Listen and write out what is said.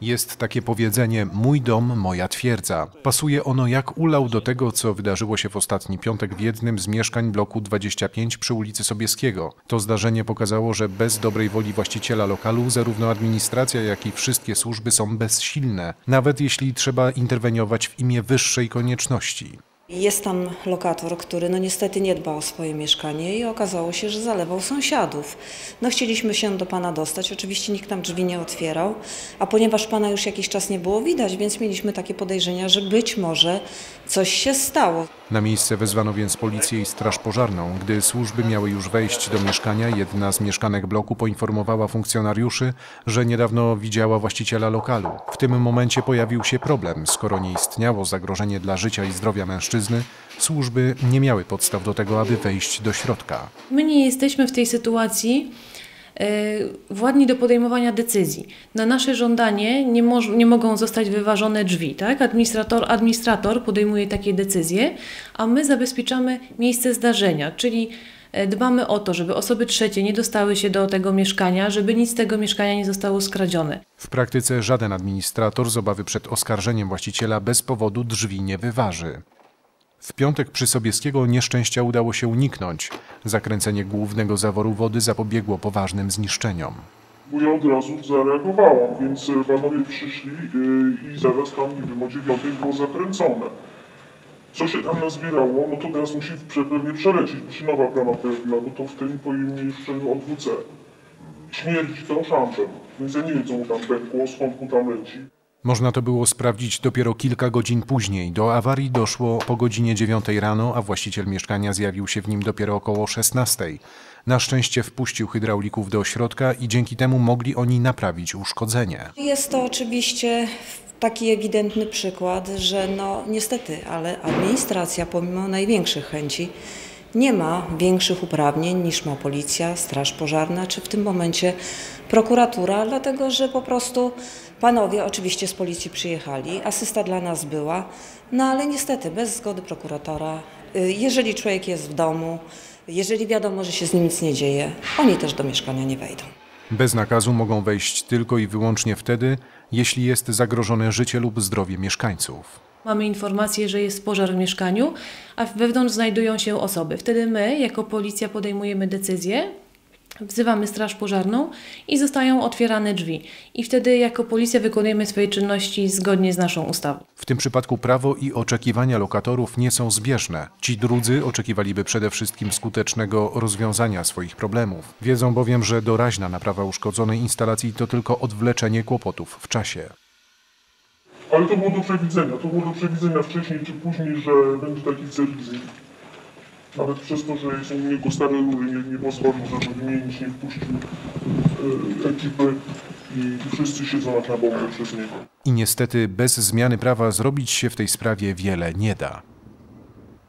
Jest takie powiedzenie mój dom, moja twierdza. Pasuje ono jak ulał do tego, co wydarzyło się w ostatni piątek w jednym z mieszkań bloku 25 przy ulicy Sobieskiego. To zdarzenie pokazało, że bez dobrej woli właściciela lokalu zarówno administracja, jak i wszystkie służby są bezsilne, nawet jeśli trzeba interweniować w imię wyższej konieczności. Jest tam lokator, który no niestety nie dba o swoje mieszkanie i okazało się, że zalewał sąsiadów. No chcieliśmy się do pana dostać, oczywiście nikt nam drzwi nie otwierał, a ponieważ pana już jakiś czas nie było widać, więc mieliśmy takie podejrzenia, że być może coś się stało. Na miejsce wezwano więc policję i straż pożarną. Gdy służby miały już wejść do mieszkania, jedna z mieszkanek bloku poinformowała funkcjonariuszy, że niedawno widziała właściciela lokalu. W tym momencie pojawił się problem. Skoro nie istniało zagrożenie dla życia i zdrowia mężczyzny, służby nie miały podstaw do tego, aby wejść do środka. My nie jesteśmy w tej sytuacji e, władni do podejmowania decyzji. Na nasze żądanie nie, nie mogą zostać wyważone drzwi. Tak? Administrator, administrator podejmuje takie decyzje, a my zabezpieczamy miejsce zdarzenia, czyli e, dbamy o to, żeby osoby trzecie nie dostały się do tego mieszkania, żeby nic z tego mieszkania nie zostało skradzione. W praktyce żaden administrator z obawy przed oskarżeniem właściciela bez powodu drzwi nie wyważy. W piątek przy Sobieskiego nieszczęścia udało się uniknąć. Zakręcenie głównego zaworu wody zapobiegło poważnym zniszczeniom. bo ja od razu zareagowałam, więc e, panowie przyszli e, i zaraz tam, nie wiem, o dziewiątej było zakręcone. Co się tam nazbierało, no to teraz musi pewnie przelecieć, się nowa brama pojawiła, bo to w tym pomieszczeniu odwrócę. Śmierdzi to szampem, więc ja nie wiem, co mu tam pękło, skąd mu tam leci. Można to było sprawdzić dopiero kilka godzin później. Do awarii doszło po godzinie 9 rano, a właściciel mieszkania zjawił się w nim dopiero około 16. Na szczęście wpuścił hydraulików do środka i dzięki temu mogli oni naprawić uszkodzenie. Jest to oczywiście taki ewidentny przykład, że no niestety, ale administracja pomimo największych chęci nie ma większych uprawnień niż ma policja, straż pożarna czy w tym momencie prokuratura, dlatego że po prostu panowie oczywiście z policji przyjechali, asysta dla nas była, no ale niestety bez zgody prokuratora, y, jeżeli człowiek jest w domu, jeżeli wiadomo, że się z nim nic nie dzieje, oni też do mieszkania nie wejdą. Bez nakazu mogą wejść tylko i wyłącznie wtedy, jeśli jest zagrożone życie lub zdrowie mieszkańców. Mamy informację, że jest pożar w mieszkaniu, a wewnątrz znajdują się osoby. Wtedy my, jako policja, podejmujemy decyzję, wzywamy straż pożarną i zostają otwierane drzwi. I wtedy, jako policja, wykonujemy swoje czynności zgodnie z naszą ustawą. W tym przypadku prawo i oczekiwania lokatorów nie są zbieżne. Ci drudzy oczekiwaliby przede wszystkim skutecznego rozwiązania swoich problemów. Wiedzą bowiem, że doraźna naprawa uszkodzonej instalacji to tylko odwleczenie kłopotów w czasie. Ale to było do przewidzenia, to było do przewidzenia wcześniej czy później, że będzie taki cyrk Nawet przez to, że są u niego stare rury, nie, nie pozwolił, żeby wymienić, nie wpuścił e, ekipy i wszyscy siedzą na bombie przez niego. I niestety bez zmiany prawa zrobić się w tej sprawie wiele nie da.